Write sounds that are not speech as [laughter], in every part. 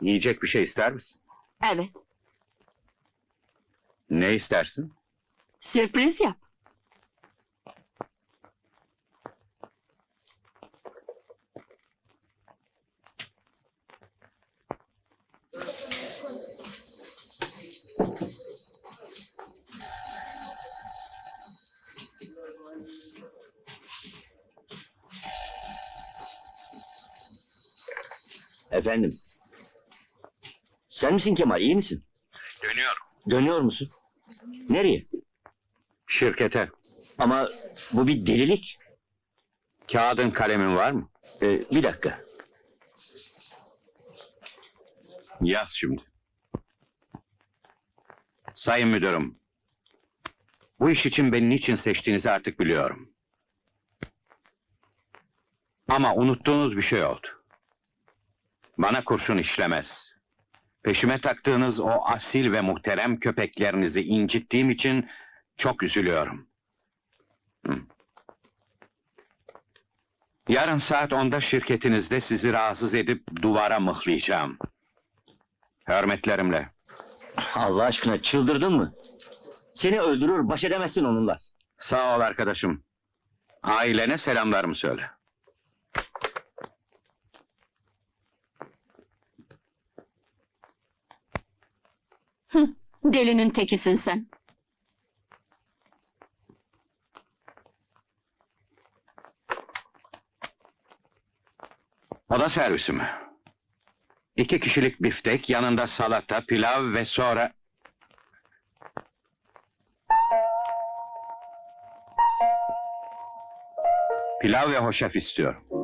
Yiyecek bir şey ister misin? Evet, Ne istersin? sürpriz yap. Efendim. Sen misin Kemal, iyi misin? Dönüyorum. Dönüyor musun? Nereye? Şirkete. Ama bu bir delilik. Kağıdın kalemin var mı? Ee, bir dakika. Yaz şimdi. Sayın müdürüm. Bu iş için beni niçin seçtiğinizi artık biliyorum. Ama unuttuğunuz bir şey oldu. Bana kurşun işlemez. Peşime taktığınız o asil ve muhterem köpeklerinizi incittiğim için çok üzülüyorum. Hı. Yarın saat 10'da şirketinizde sizi rahatsız edip duvara mıhlayacağım. Hürmetlerimle. Allah aşkına çıldırdın mı? Seni öldürür, baş edemezsin onunla. Sağ ol arkadaşım. Ailene selamlarımı söyle. Delinin tekisin sen. Oda servisi mi? İki kişilik biftek, yanında salata, pilav ve sonra... Pilav ve hoşaf istiyorum.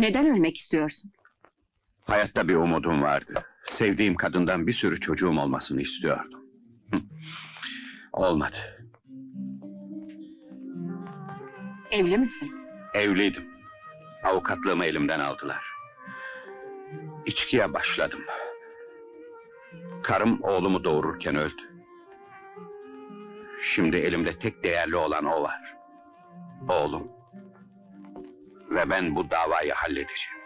Neden ölmek istiyorsun? Hayatta bir umudum vardı. Sevdiğim kadından bir sürü çocuğum olmasını istiyordum. Hı. Olmadı. Evli misin? Evliydim. Avukatlığımı elimden aldılar. İçkiye başladım. Karım oğlumu doğururken öldü. Şimdi elimde tek değerli olan o var. Oğlum. Ve ben bu davayı halledeceğim.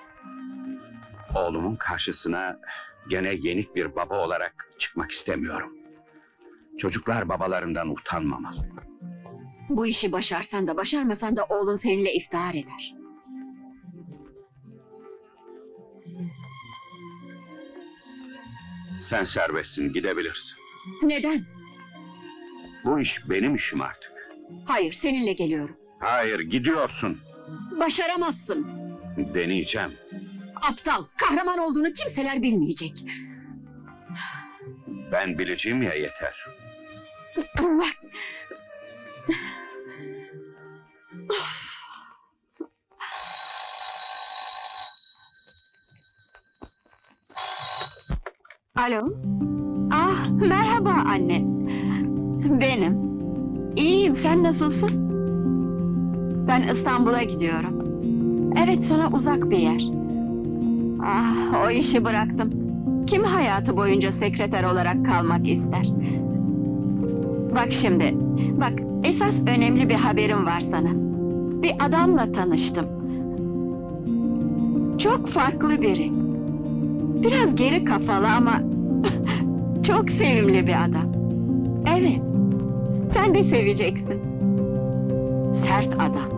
Oğlumun karşısına gene yenik bir baba olarak çıkmak istemiyorum. Çocuklar babalarından utanmamalı. Bu işi başarsan da başarmasan da oğlun seninle iftihar eder. Sen serbestsin, gidebilirsin. Neden? Bu iş benim işim artık. Hayır, seninle geliyorum. Hayır, gidiyorsun. Başaramazsın. Deneyeceğim. Aptal, kahraman olduğunu kimseler bilmeyecek. Ben bileceğim ya yeter. Bak. Alo. Ah, merhaba anne. Benim. İyiyim, sen nasılsın? Ben İstanbul'a gidiyorum. Evet, sana uzak bir yer. Ah, o işi bıraktım. Kim hayatı boyunca sekreter olarak kalmak ister? Bak şimdi, bak esas önemli bir haberim var sana. Bir adamla tanıştım. Çok farklı biri. Biraz geri kafalı ama [laughs] çok sevimli bir adam. Evet, sen de seveceksin. Sert adam.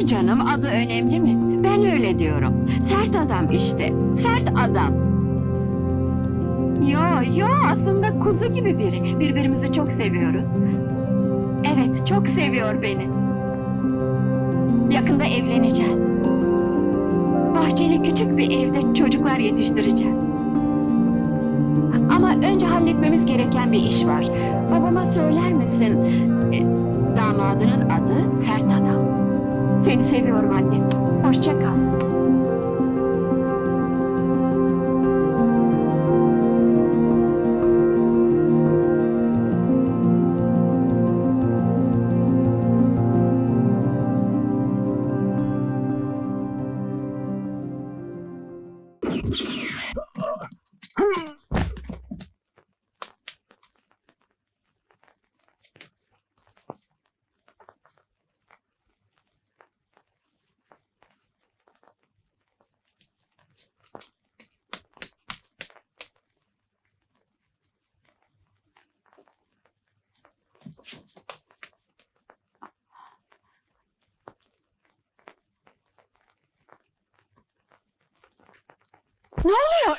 Hayır canım, adı önemli mi? Ben öyle diyorum. Sert adam işte, sert adam. Yo yo aslında kuzu gibi biri. Birbirimizi çok seviyoruz. Evet çok seviyor beni. Yakında evleneceğiz. Bahçeli küçük bir evde çocuklar yetiştireceğim. Ama önce halletmemiz gereken bir iş var. Babama söyler misin? E, damadının adı Sert Adam. Seni seviyorum anne. Hoşça kal. Ne oluyor?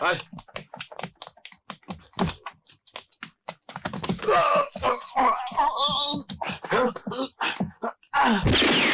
Ay, Ay.